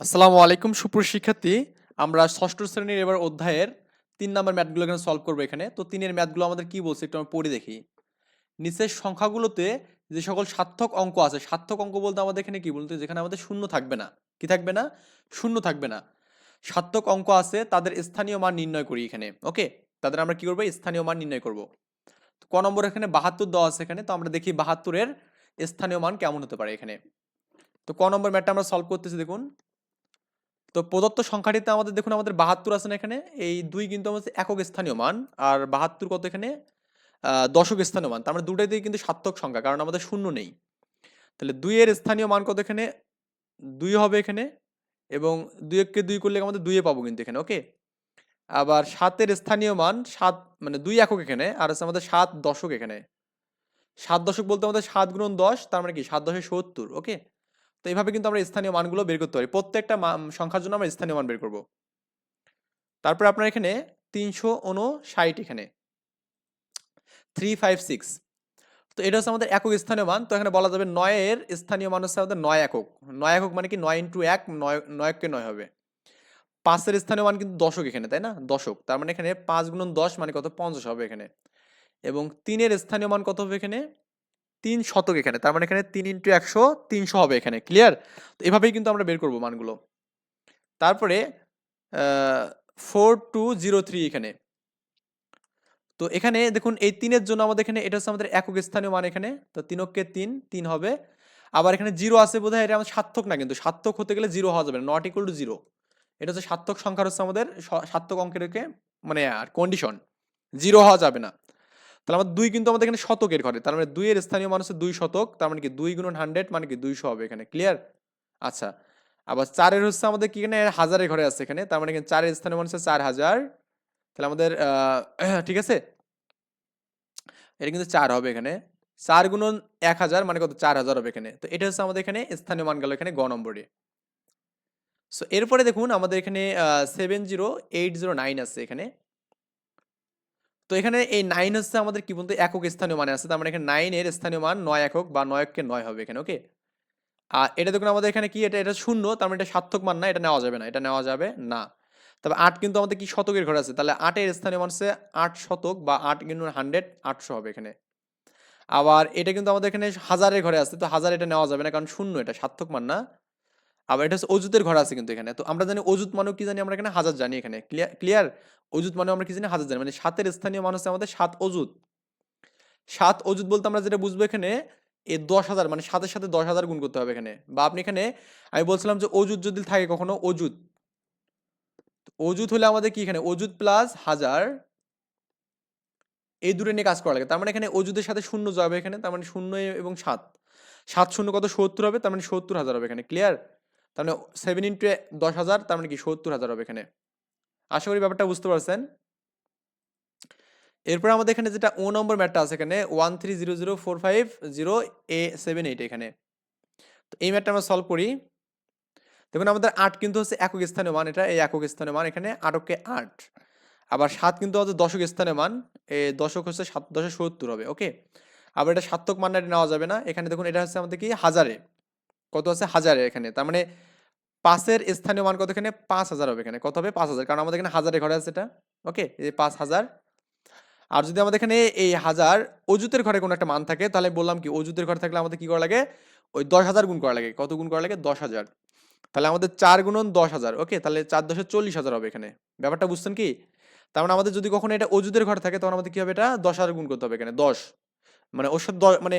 আসসালামু আলাইকুম, সুপ্রিয় শিক্ষার্থী। আমরা ষষ্ঠ শ্রেণির এবার অধ্যায়ের তিন নম্বর ম্যাথগুলো এখানে সলভ করব এখানে। তো তিনের ম্যাথগুলো আমাদের কি বলছে একটু আমরা পড়ে দেখি। নিচের সংখ্যাগুলোতে যে সকল সার্থক অঙ্ক আছে, সার্থক অঙ্ক বলতে আমাদের এখানে কি বলতে? যেখানে আমাদের শূন্য থাকবে না। কি থাকবে না? শূন্য থাকবে না। সার্থক অঙ্ক আছে, তাদের স্থানীয় মান নির্ণয় করি এখানে। ওকে? তাদের আমরা কি করব? স্থানীয় মান নির্ণয় করব। তো ক নম্বর এখানে বাহাত্তর দেওয়া আছে এখানে। তো আমরা দেখি বাহাত্তরের স্থানীয় মান কেমন হতে পারে এখানে। তো ক নম্বর ম্যাটটা আমরা সলভ করতেছি, দেখুন। তো প্রদত্ত সংখ্যাটিতে আমাদের দেখুন আমাদের বাহাত্তর আছে না এখানে, এই দুই কিন্তু আমাদের একক স্থানীয় মান, আর বাহাত্তর কত এখানে? দশক স্থানীয় মান, তার মানে দুটাইতেই কিন্তু সার্থক সংখ্যা, কারণ আমাদের শূন্য নেই। তাহলে দুইয়ের স্থানীয় মান কত এখানে? দুই হবে এখানে, এবং দুই এককে দুই করলে আমাদের দুইয়ে পাবো কিন্তু এখানে, ওকে? আবার সাতের স্থানীয় মান, সাত মানে দুই একক এখানে, আর আছে আমাদের সাত দশক এখানে। সাত দশক বলতে আমাদের সাত গুণন দশ, তার মানে কি? সাত দশে সত্তর, ওকে? তো এইভাবে কিন্তু আমরা স্থানীয় মানগুলো বের করতে পারি। প্রত্যেকটা সংখ্যার জন্য আমরা স্থানীয় মান বের করব। তারপরে আপনার এখানে তিনশো উনষাট এখানে। Three five six. তো এটা হচ্ছে আমাদের একক স্থানীয় মান। তো এখানে বলা যাবে নয়ের স্থানীয় মান হচ্ছে আমাদের নয় একক। নয় একক মানে কি? নয় ইন্টু এক, নয়, নয়কে নয় হবে। পাঁচের স্থানীয় মান কিন্তু দশক এখানে, তাই না? দশক। তার মানে এখানে পাঁচ গুণন দশ মানে কত? পঞ্চাশ হবে এখানে। এবং তিনের স্থানীয় মান কত হবে এখানে? তিন শতক এখানে, তার মানে এখানে তিন ইন্টু একশো, তিনশো হবে এখানে ক্লিয়ার তো এভাবেই কিন্তু আমরা বের করব মানগুলো। তারপরে ফোর টু জিরো থ্রি এখানে। তো এখানে দেখুন, এই তিনের জন্য আমাদের এখানে, এটা হচ্ছে আমাদের একক স্থানীয় মান এখানে, তো তিনককে তিন তিন হবে। আবার এখানে জিরো আছে বোধ এটা আমাদের সার্থক না কিন্তু, সার্থক হতে গেলে জিরো হওয়া যাবে না নট ইকুয়াল টু জিরো এটা হচ্ছে সার্থক সংখ্যার হচ্ছে আমাদের সার্থক অঙ্কের মানে আর কন্ডিশন জিরো হওয়া যাবে না। তাহলে আমাদের দুই কিন্তু আমাদের এখানে শতকের ঘরে। তার মানে দুইয়ের স্থানীয় মান হচ্ছে দুই শতক, তার মানে কি দুই গুণন হান্ড্রেড মানে কি দুইশো হবে এখানে ক্লিয়ার আচ্ছা আবার চারের হচ্ছে আমাদের কি এখানে? হাজারের ঘরে আছে এখানে, তার মানে এখানে চারের স্থানীয় মান হচ্ছে চার হাজার তাহলে আমাদের ঠিক আছে? এটা কিন্তু চার হবে এখানে। চার গুণন এক হাজার মানে কত? চার হাজার হবে এখানে। তো এটা হচ্ছে আমাদের এখানে স্থানীয় মান গেল এখানে গ নম্বরে। সো এরপরে দেখুন আমাদের এখানে seven zero eight zero nine আছে এখানে। তো এখানে এই নাইন হচ্ছে আমাদের কি বলতে? একক স্থানীয় মানে আছে, তার মানে এখানে নাইনের স্থানীয় মান নয় একক বা নয়কে নয় হবে এখানে ওকে আর এটা দেখুন আমাদের এখানে কি? এটা এটা শূন্য, তার মানে এটা সার্থক মান না, এটা নেওয়া যাবে না, এটা নেওয়া যাবে না। তবে আট কিন্তু আমাদের কি শতকের ঘরে আছে? তাহলে আটের স্থানীয় মান হচ্ছে আট শতক বা আট কিন্তু হান্ড্রেড আটশো হবে এখানে। আবার এটা কিন্তু আমাদের এখানে হাজারের ঘরে আছে, তো হাজার এটা নেওয়া যাবে না, কারণ শূন্য এটা, সার্থক মান না। আবার এটা হচ্ছে অজুতের ঘর আছে কিন্তু এখানে। তো আমরা জানি অজুত মানেও কি জানি? আমরা এখানে হাজার জানি এখানে। Clear clear? অজুত মানে আমরা কি জানি? হাজার জানি। মানে সাতের স্থানীয় মানুষ আমাদের, সাত অজুত সাত অজুত বলতে আমরা যেটা বুঝব এখানে, এ দশ হাজার মানে সাতের সাথে দশ হাজার গুণ করতে হবে এখানে। বা আপনি এখানে, আমি বলছিলাম যে অজুত যদি থাকে কখনো অজুত অজুত হলে আমাদের কি এখানে? অজুত প্লাস হাজার, এই দূরে নিয়ে কাজ করা লাগে। তার মানে এখানে অজুদের সাথে শূন্য যাবে এখানে, তার মানে শূন্য এবং সাত। সাত শূন্য কত? সত্তর হবে, তার মানে সত্তর হাজার হবে এখানে। ক্লিয়ার? তার মানে সেভেন ইন্টু দশ হাজার, তার মানে কি সত্তর হাজার হবে এখানে। আশা করি ব্যাপারটা বুঝতে পারছেন। এরপর আমাদের এখানে যেটা ও নম্বর ম্যাটটা আছে এখানে one three zero zero four five zero এ সেভেন এইট এখানে। তো এই ম্যাটটা আমরা সলভ করি। দেখুন, আমাদের আট কিন্তু হচ্ছে একক স্থানীয় মান, এটা এই একক স্থানীয় মান, এখানে আটকে আট। আবার সাত কিন্তু আমাদের দশক স্থানীয় মান, এ দশক হচ্ছে সাত দশে সত্তর হবে ওকে আবার এটা সার্থক মানটা নেওয়া যাবে না। এখানে দেখুন, এটা হচ্ছে আমাদের কি হাজারে। কত আছে? হাজারে এখানে। তার মানে পাঁচের স্থানীয় মান কত এখানে? পাঁচ হাজার হবে এখানে। কত হবে? পাঁচ হাজার। কারণ আমাদের এখানে হাজারে ঘরে আছে এটা। ওকে? এই পাঁচ হাজার। আর যদি আমাদের এখানে এই হাজার অজুতের ঘরে কোনো একটা মান থাকে, তাহলে বললাম কি অজুতের ঘরে থাকলে আমাদের কি করা লাগে? ওই দশ হাজার গুণ করা লাগে। কত গুণ করা লাগে? দশ হাজার। তাহলে আমাদের চার গুণন দশ হাজার। ওকে? তাহলে চার দশে চল্লিশ হাজার হবে এখানে। ব্যাপারটা বুঝছেন কি? তার মানে আমাদের যদি কখনো এটা অজুদের ঘর থাকে, তখন আমাদের কি হবে এটা? দশ হাজার গুণ করতে হবে এখানে। দশ। মানে সাথে মানে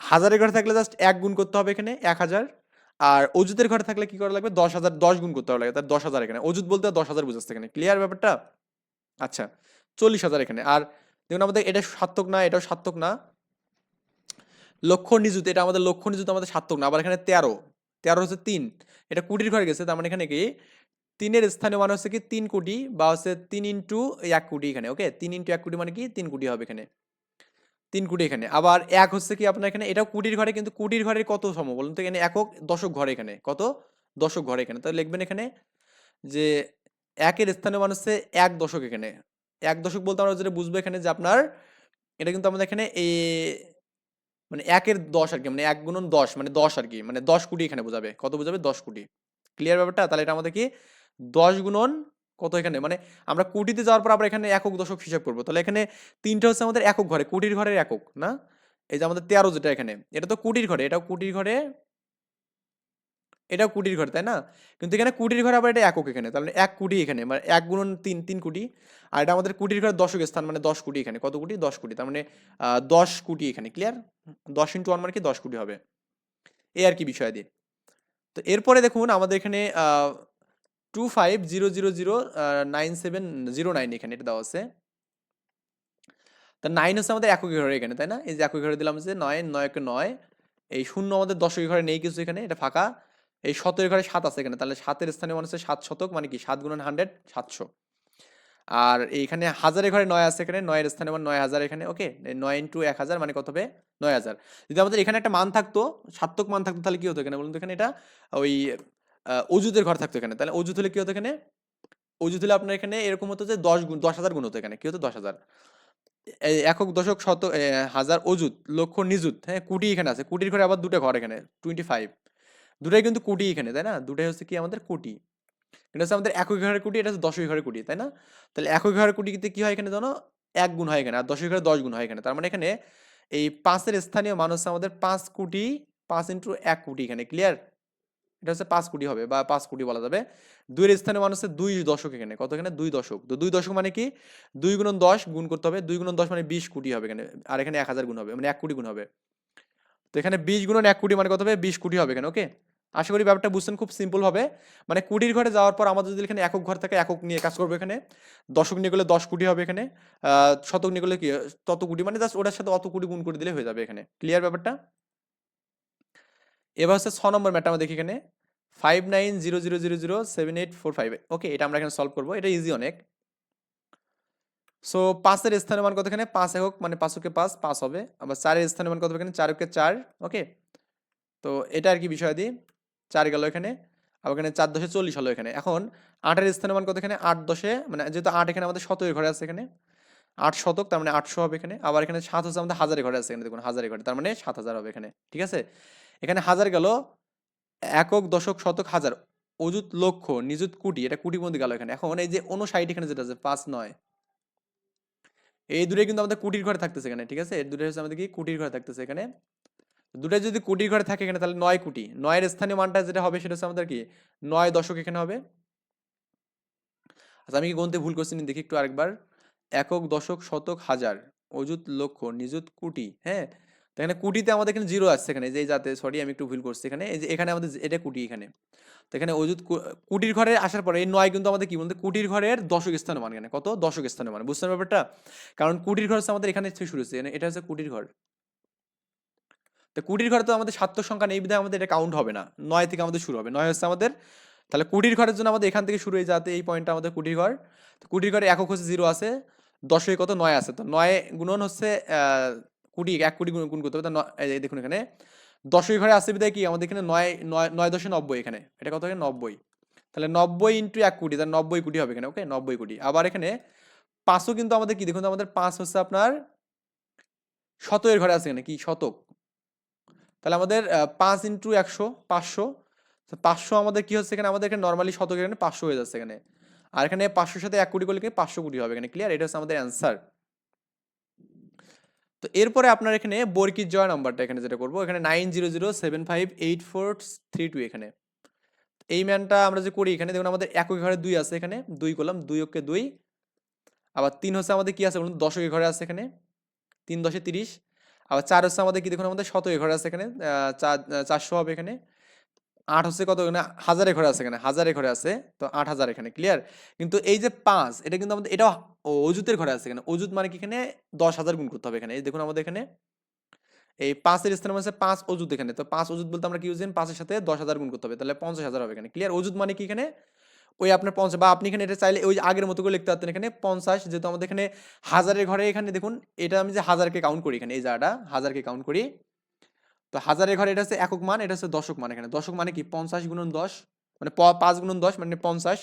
হাজারের ঘরে থাকলে জাস্ট এক গুণ করতে হবে এখানে, এক হাজার। আর অজুতের ঘরে থাকলে কি করা লাগবে? দশ হাজার, দশ গুণ করতে হবে তার দশ হাজার এখানে। অজুত বলতে দশ হাজার বুঝাচ্ছে এখানে। ক্লিয়ার ব্যাপারটা? আচ্ছা চল্লিশ হাজার এখানে। আর দেখুন আমাদের এটা সার্থক না, এটাও সার্থক না। লক্ষ্য নিযুত, এটা আমাদের লক্ষ্য নিযুত আমাদের সার্থক না। আবার এখানে তেরো। তেরো হচ্ছে তিন। এটা কোটির ঘরে গেছে, তার মানে এখানে কি? তিনের স্থানীয় মানে হচ্ছে কি তিন কোটি বা হচ্ছে তিন ইন্টু এক কোটি এখানে ওকে তিন ইন্টু এক কোটি মানে কি? তিন কোটি হবে এখানে। তিন কোটি এখানে। আবার এক হচ্ছে কি আপনার এখানে, এটাও কোটির ঘরে, কিন্তু কোটির ঘরে কত সম বলুন তো? এখানে একক দশক ঘরে এখানে। কত? দশক ঘরে এখানে। তাহলে লিখবেন এখানে যে একের স্থানীয় মান হচ্ছে এক দশক এখানে। এক দশক বলতে আমরা যেটা বুঝব এখানে যে আপনার, এটা কিন্তু আমাদের এখানে এ মানে একের দশ আর কি মানে এক গুণন দশ মানে দশ আর কি মানে দশ কোটি এখানে বোঝাবে। কত বোঝাবে? দশ কোটি। ক্লিয়ার ব্যাপারটা? তাহলে এটা আমাদের কি? দশ গুণন কত এখানে? মানে আমরা কোটিতে যাওয়ার পর আমরা এখানে একক দশক হিসাব করব। তাহলে এখানে তিনটা হচ্ছে আমাদের একক ঘরে, কোটির ঘরের একক, না? এই যে আমাদের তেরো যেটা এখানে, এটা তো কুটির ঘরে, এটাও কুটির ঘরে, এটাও কুটির ঘরে, তাই না? কিন্তু এখানে কুটির ঘরে আবার এটা একক এখানে, তাহলে এক কোটি এখানে মানে এক গুণন তিন তিন কোটি, আর এটা আমাদের কুটির ঘরে দশক স্থান মানে দশ কোটি এখানে, কত কোটি? দশ কোটি, তার মানে দশ কোটি এখানে ক্লিয়ার দশ ইন্টু ওয়ান মানে কি? দশ কোটি হবে। এই আর কি বিষয় দিয়ে। তো এরপরে দেখুন, আমাদের এখানে two five zero zero zero nine seven zero nine এখানে এটা দেওয়া আছে। তা নাইন হচ্ছে আমাদের একই ঘরে এখানে, তাই না? এই যে একই ঘরে দিলাম যে নয় নয়কে নয়। এই শূন্য আমাদের দশক ঘরে নেই কিছু এখানে, এটা ফাঁকা। এই শতের ঘরে সাত আছে এখানে, তাহলে সাতের স্থানে মানে হচ্ছে সাত শতক মানে কি? সাত গুণন হান্ড্রেড সাতশো। আর এইখানে হাজারের ঘরে নয় আছে এখানে, নয়ের স্থানে মানে নয় হাজার এখানে ওকে নয় ইন্টু এক হাজার মানে কত হবে? নয় হাজার। যদি আমাদের এখানে একটা মান থাকতো সার্থক মান থাকতো, তাহলে কি হতো এখানে বলুন তো এখানে এটা? ওই আহ, অজুতের ঘর থাকতো এখানে। তাহলে অজুত হলে কি হতো এখানে? অজুত হলে আপনার এখানে এরকম হতো যে দশ গুণ দশ হাজার গুণ হতো এখানে। কি হতো? দশ হাজার। একক দশক শত হাজার অজুত লক্ষ নিযুত হ্যাঁ কুটি এখানে আছে। কুটির ঘরে আবার দুটো ঘর এখানে টোয়েন্টি ফাইভ দুটাই কিন্তু কুটি এখানে তাই না? দুটাই হচ্ছে কি আমাদের কোটি। এটা হচ্ছে আমাদের একই ঘরের কোটি এটা হচ্ছে দশক ঘরের কোটি তাই না? তাহলে একই ঘরের কোটিতে কি হয় এখানে জানো? এক গুণ হয় এখানে আর দশই ঘরে দশ গুণ হয় এখানে। তার মানে এখানে এই পাঁচের স্থানীয় মানুষ আমাদের পাঁচ কোটি পাঁচ ইন্টু এক কোটি এখানে ক্লিয়ার? এটা হচ্ছে পাঁচ কোটি হবে বা পাঁচ কোটি বলা যাবে। দুইয়ের স্থানে মানুষ হচ্ছে দুই দশক এখানে। কত এখানে? দুই দশক। তো দুই দশক মানে কি? দুই গুণন দশ গুণ করতে হবে। দুই গুণন দশ মানে বিশ কোটি হবে এখানে। আর এখানে এক হাজার গুণ হবে। মানে এক কোটি গুণ হবে। তো এখানে বিশ গুণন এক কোটি মানে কত হবে? বিশ কোটি হবে এখানে। ওকে? আশা করি ব্যাপারটা বুঝছেন? খুব সিম্পল হবে। মানে কুটির ঘরে যাওয়ার পর আমাদের যদি এখানে একক ঘর থাকে, একক নিয়ে কাজ করব এখানে। দশক নিয়ে গেলে দশ কোটি হবে এখানে। শতক নিয়ে গেলে কি? তত কোটি। মানে জাস্ট ওটার সাথে অত কোটি গুণ করে দিলে হয়ে যাবে এখানে। ক্লিয়ার ব্যাপারটা? এবার হচ্ছে ছ নম্বর ম্যাটটা আমরা দেখি এখানে। Five nine zero zero zero zero seven eight four five okay এটা আমরা এখানে সলভ করব। এটা ইজি অনেক। সো পাঁচের স্থানের মান কত এখানে পাঁচ একক মানে পাঁচকে পাঁচ পাঁচ হবে। আবার চারের স্থানের মান কত এখানে চারকে চার ওকে তো এটা আর কি বিষয় দিই চার গেল এখানে, আবার এখানে চার দশে চল্লিশ হলো এখানে। এখন, আটের স্থানের মান কত এখানে আট দশে মানে যেহেতু আট এখানে আমাদের শতকের ঘরে আছে এখানে। আট শতক, তার মানে আটশো হবে এখানে। আবার এখানে সাত হচ্ছে আমাদের হাজারে ঘরে আছে এখানে, দেখুন, হাজারের ঘরে। তার মানে সাত হাজার হবে এখানে, ঠিক আছে? এখানে হাজার গেল একক দশক শতক হাজার অযুত লক্ষ, নিযুত কোটি, এটা কোটি মধ্যে গেল এখানে। এখন এই যে অনুষাট এখানে যেটা আছে, পাঁচ নয়। এই দূরে কিন্তু আমাদের কুটির ঘরে থাকতেছে এখানে, ঠিক আছে? এই দুটোই হচ্ছে আমাদের কি? কুটির ঘরে থাকতেছে এখানে। দুটোই যদি কুটির ঘরে থাকে এখানে, তাহলে নয় কোটি। নয়ের স্থানীয় মানটা যেটা হবে, সেটা হচ্ছে আমাদের কি? নয় দশক এখানে হবে। আচ্ছা আমি কি গন্তে ভুল করছি? দেখি একটু আরেকবার। একক দশক শতক হাজার, অযুত লক্ষ, নিযুত কোটি হ্যাঁ? এখানে কুটিতে আমাদের এখানে জিরো আসছে এখানে, যে যাতে সরি আমি একটু ভুল করছি এখানে। এই যে এখানে আমাদের এটা কুটি এখানে। তো এখানে অযুত কুটির ঘরে আসার পরে এই নয় কিন্তু আমাদের কি বলতে, কুটির ঘরের দশক স্থানে মান এখানে। কত? দশক স্থানে মান। বুঝতে ব্যাপারটা? কারণ কুটির ঘর আমাদের এখানে শুরু হচ্ছে। এটা হচ্ছে কুটির ঘর। তো কুটির ঘরে তো আমাদের সাত্য সংখ্যা নেই বিধায় আমাদের এটা কাউন্ট হবে না। নয় থেকে আমাদের শুরু হবে। নয় হচ্ছে আমাদের, তাহলে কুটির ঘরের জন্য আমাদের এখান থেকে শুরু হয়ে যাতে এই পয়েন্টটা আমাদের কুটির ঘর। তো কুটির ঘরে একক হচ্ছে জিরো আছে দশে কত? নয় আছে তো নয় গুণন হচ্ছে কুড়ি, এক কোটি গুণ করতে হবে। তো ন- এই যে দেখুন এখানে। দশই ঘরে আসছে বিধায় কি? আমাদের এখানে নয় নয় নয় দশে নব্বই এখানে। এটা কত এখানে? নব্বই। তাহলে নব্বই ইন্টু এক কোটি তাহলে নব্বই কোটি হবে এখানে, ওকে? নব্বই কোটি আবার এখানে পাঁচও কিন্তু আমাদের কি? দেখুন আমাদের পাঁচ হচ্ছে আপনার শতকের ঘরে আছে এখানে, কি? শতক। তাহলে আমাদের পাঁচ ইন্টু একশো, পাঁচশো। পাঁচশো আমাদের কি হচ্ছে এখানে? আমাদের এখানে নর্মালি শতকের এখানে পাঁচশো হয়ে যাচ্ছে এখানে। আর এখানে পাঁচশোর সাথে এক কোটি করলে পাঁচশো কোটি হবে এখানে ক্লিয়ার এটা হচ্ছে আমাদের অ্যান্সার তো এরপরে আপনার এখানে বর্কির জয় নাম্বারটা এখানে যেটা করব, এখানে nine zero zero seven five eight four three two এখানে। এই ম্যানটা আমরা যে করি এখানে, দেখুন আমাদের একই ঘরে দুই আছে এখানে, দুই করলাম, দুই ওকে দুই। আবার তিন হচ্ছে আমাদের কি আছে বলুন দশকে ঘরে আছে এখানে, তিন দশে তিরিশ। আবার চার হচ্ছে আমাদের কি, দেখুন আমাদের শত ঘরে আছে এখানে চার চারশো হবে এখানে। আট হচ্ছে কত? এখানে হাজারে ঘরে আছে এখানে, হাজারে ঘরে আছে, তো আট হাজার এখানে ক্লিয়ার কিন্তু এই যে পাঁচ, এটা কিন্তু আমাদের এটা অজুতের ঘরে আছে এখানে অজুত মানে কি এখানে? দশ হাজার গুণ করতে হবে এখানে, এই দেখুন আমাদের এখানে, এই পাঁচের স্থানে আছে পাঁচ অজুত এখানে, তো পাঁচ অজুত বলতে আমরা কি বুঝছেন পাঁচের সাথে দশ হাজার গুণ করতে হবে, তাহলে পঞ্চাশ হাজার হবে এখানে ক্লিয়ার অজুত মানে কি এখানে? ওই আপনার পঞ্চাশ, বা আপনি এখানে এটা চাইলে ওই আগের মতো করে লিখতে পারতেন এখানে, পঞ্চাশ, যেহেতু আমাদের এখানে হাজারের ঘরে এখানে দেখুন, এটা আমি যে হাজারকে কাউন্ট করি এখানে, এই জায়গাটা, হাজারকে কাউন্ট করি তো হাজারের ঘরে এটা হচ্ছে একক মান, এটা হচ্ছে দশক মান এখানে। দশক মানে কি? পঞ্চাশ গুণন দশ মানে পাঁচ গুণন দশ মানে পঞ্চাশ।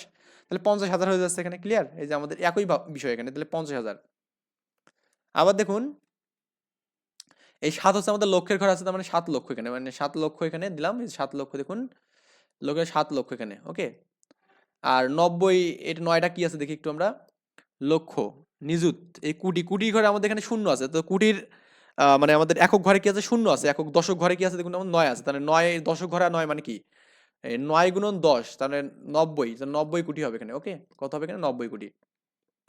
তাহলে পঞ্চাশ হাজার হয়ে যাচ্ছে এখানে ক্লিয়ার এই যে আমাদের একই বিষয় এখানে, তাহলে পঞ্চাশ হাজার। আবার দেখুন, এই সাত হচ্ছে আমাদের লক্ষের ঘর আছে, তার মানে সাত লক্ষ এখানে মানে সাত লক্ষ এখানে দিলাম, এই সাত লক্ষ দেখুন, লোকের সাত লক্ষ এখানে ওকে আর নব্বই, এটা নয়টা কি আছে দেখি একটু আমরা? লক্ষ নিযুত, এই কুটি কুটি ঘরে আমাদের এখানে শূন্য আছে, তো কুটির মানে আমাদের একক ঘরে কি আছে? শূন্য আছে। একক দশক ঘরে কি আছে? দেখুন, আমাদের নয় আছে। তাহলে নয় দশক ঘরে নয় মানে কি? নয় গুণন দশ, তাহলে নব্বই নব্বই কোটি হবে এখানে, ওকে? কত হবে এখানে? নব্বই কোটি।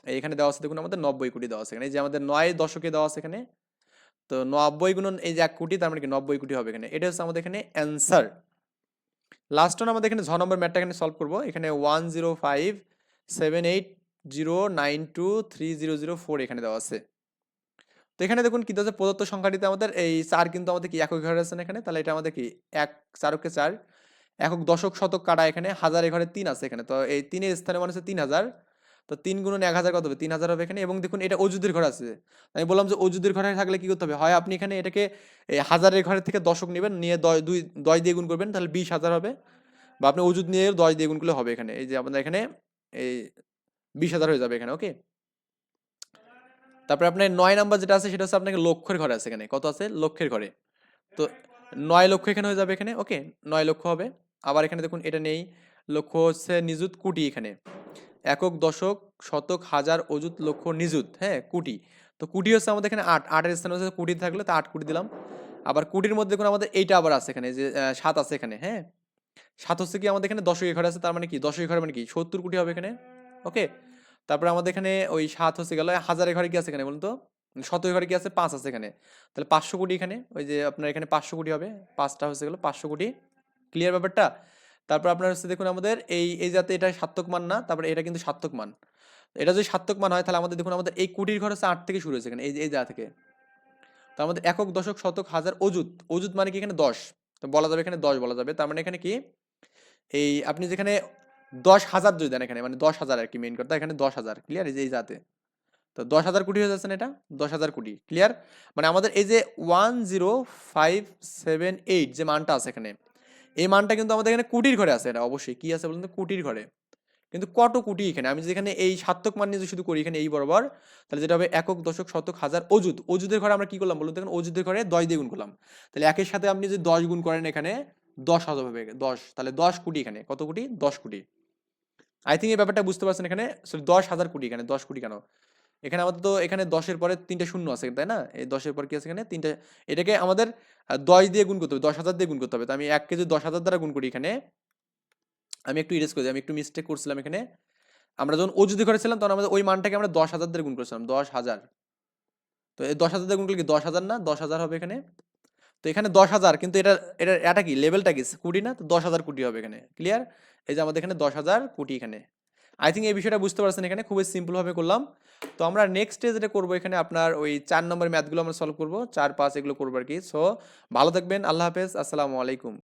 এখানে দেওয়া আছে, দেখুন, আমাদের নব্বই কোটি দেওয়া আছে এখানে। যে আমাদের নয় দশকে দেওয়া আছে এখানে, তো নব্বই গুণন এই যে এক কোটি, তার মানে কি? নব্বই কোটি হবে এখানে। এটা হচ্ছে আমাদের এখানে অ্যান্সার লাস্ট ওয়ান আমাদের এখানে ছ নম্বর ম্যাটটা এখানে সলভ করব। এখানে one zero five seven eight zero nine two three zero zero four এখানে দেওয়া আছে। তো এখানে দেখুন কি আছে প্রদত্ত সংখ্যাটিতে আমাদের এই চার কিন্তু আমাদের কি একক ঘরে আছে এখানে? তাহলে এটা আমাদের কি এক চারকে চার, একক দশক শতক কাটা এখানে হাজার ঘরে তিন আছে এখানে। তো এই তিনের স্থানে মানে হচ্ছে তিন হাজার। তো তিন গুণন এক হাজার কত হবে? তিন হাজার হবে এখানে এবং দেখুন এটা অযুদের ঘর আছে। আমি বললাম যে অযুদের ঘরে থাকলে কি করতে হবে? হয় আপনি এখানে এটাকে হাজারের ঘরের থেকে দশক নেবেন, নিয়ে দুই, দশ দিয়ে গুণ করবেন, তাহলে বিশ হাজার হবে। বা আপনি অজুদ নিয়ে দশ দিয়ে গুণ করলে হবে এখানে। এই যে আপনার এখানে এই বিশ হাজার হয়ে যাবে এখানে, ওকে? তারপরে আপনার নয় নাম্বার যেটা আছে, সেটা হচ্ছে আপনাকে লক্ষের ঘরে আছে এখানে। কত আছে? লক্ষের ঘরে। তো নয় লক্ষ এখানে হয়ে যাবে এখানে। ওকে, নয় লক্ষ হবে। আবার এখানে দেখুন, এটা নেই। লক্ষ হচ্ছে নিযুত কোটি এখানে। একক, দশক, শতক, হাজার, অযুত, লক্ষ, নিযুত হ্যাঁ কোটি। তো কোটি হচ্ছে আমাদের এখানে আট। আটের স্থানে হচ্ছে কোটি থাকলে তো আট কোটি দিলাম। আবার কোটির মধ্যে দেখুন, আমাদের এইটা আবার আছে এখানে যে সাত আছে এখানে হ্যাঁ। সাত হচ্ছে কি আমাদের এখানে দশক ঘরে আছে, তার মানে কি? দশক ঘরে মানে কি? সত্তর কোটি হবে এখানে। ওকে তারপরে আমাদের এখানে ওই সাত হচ্ছে গেল হাজারের ঘরে কি আছে এখানে বলুন তো? শতক ঘরে কি আছে? পাঁচ আছে এখানে। তাহলে পাঁচশো কোটি এখানে, ওই যে আপনার এখানে পাঁচশো কোটি হবে। পাঁচটা হচ্ছে গেল পাঁচশো কোটি। ক্লিয়ার ব্যাপারটা? তারপর আপনার হচ্ছে দেখুন আমাদের এই এই যাতে এটা সার্থক মান না, তারপরে এটা কিন্তু সার্থক মান। এটা যদি সার্থক মান হয় তাহলে আমাদের দেখুন আমাদের এই কোটির ঘর হচ্ছে আট থেকে শুরু হয়েছে এখানে, এই এই জায়গা থেকে। তো আমাদের একক, দশক, শতক, হাজার, অযুত। অযুত মানে কি এখানে দশ? তো বলা যাবে এখানে দশ বলা যাবে। তার মানে এখানে কি? এই আপনি যেখানে দশ হাজার যদি দেন এখানে মানে দশ হাজার আর কি মেইন কথা এখানে দশ হাজার ক্লিয়ার এই যে, এই জাতে তো দশ হাজার কোটি হয়ে যাচ্ছে না এটা? দশ হাজার কোটি ক্লিয়ার মানে আমাদের এই যে one zero five seven eight যে মানটা আছে এখানে, এই মানটা কিন্তু আমাদের এখানে কোটির ঘরে আছে এটা, অবশ্যই। কি আছে বলুন তো? কোটির ঘরে। কিন্তু কত কোটি এখানে? আমি যেখানে এই সার্থক মান নিয়ে শুধু করি এখানে এই বরাবর, তাহলে যেটা হবে একক, দশক, শতক, হাজার, অযুত। অযুতের ঘরে আমরা কি করলাম বলুন তো? এখানে অযুতের ঘরে দশ দিয়ে গুণ করলাম। তাহলে একের সাথে আপনি যদি দশ গুণ করেন এখানে, দশ হাজার হবে, দশ। তাহলে দশ কোটি এখানে। কত কোটি? দশ কোটি। আই থিঙ্ক এই ব্যাপারটা বুঝতে পারছেন এখানে sorry, দশ হাজার কোটি এখানে দশ কোটি কেন? এখানে আমাদের তো এখানে দশের পরে তিনটে শূন্য আছে তাই না? এই দশের পর কি আছে এখানে? তিনটে এটাকে আমাদের দশ দিয়ে গুণ করতে হবে দশ হাজার দিয়ে গুণ করতে হবে। তো আমি এক কেজি দশ হাজার দ্বারা গুণ করি এখানে। আমি একটু ইরেজ করি আমি একটু মিস্টেক করছিলাম এখানে। আমরা যখন অযুদি করেছিলাম তখন আমাদের ওই মানটাকে আমরা দশ হাজার দিয়ে গুণ করেছিলাম দশ হাজার। তো এই দশ হাজার দিয়ে গুণ করলে কি দশ হাজার না? দশ হাজার হবে এখানে। তো এখানে দশ হাজার কিন্তু এটা এটা এটা কি? লেভেলটা কি? কোটি না? তো দশ হাজার কোটি হবে এখানে ক্লিয়ার এই যে আমাদের এখানে দশ হাজার কোটি এখানে। আই থিঙ্ক এই বিষয়টা বুঝতে পারছেন এখানে, খুবই সিম্পলভাবে করলাম। তো আমরা নেক্সট ডে যেটা করব এখানে আপনার ওই চার নম্বর ম্যাথগুলো আমরা সলভ করব, চার, পাঁচ এগুলো করব আর কি। সো ভালো থাকবেন, আল্লাহ হাফেজ, আসসালামু আলাইকুম।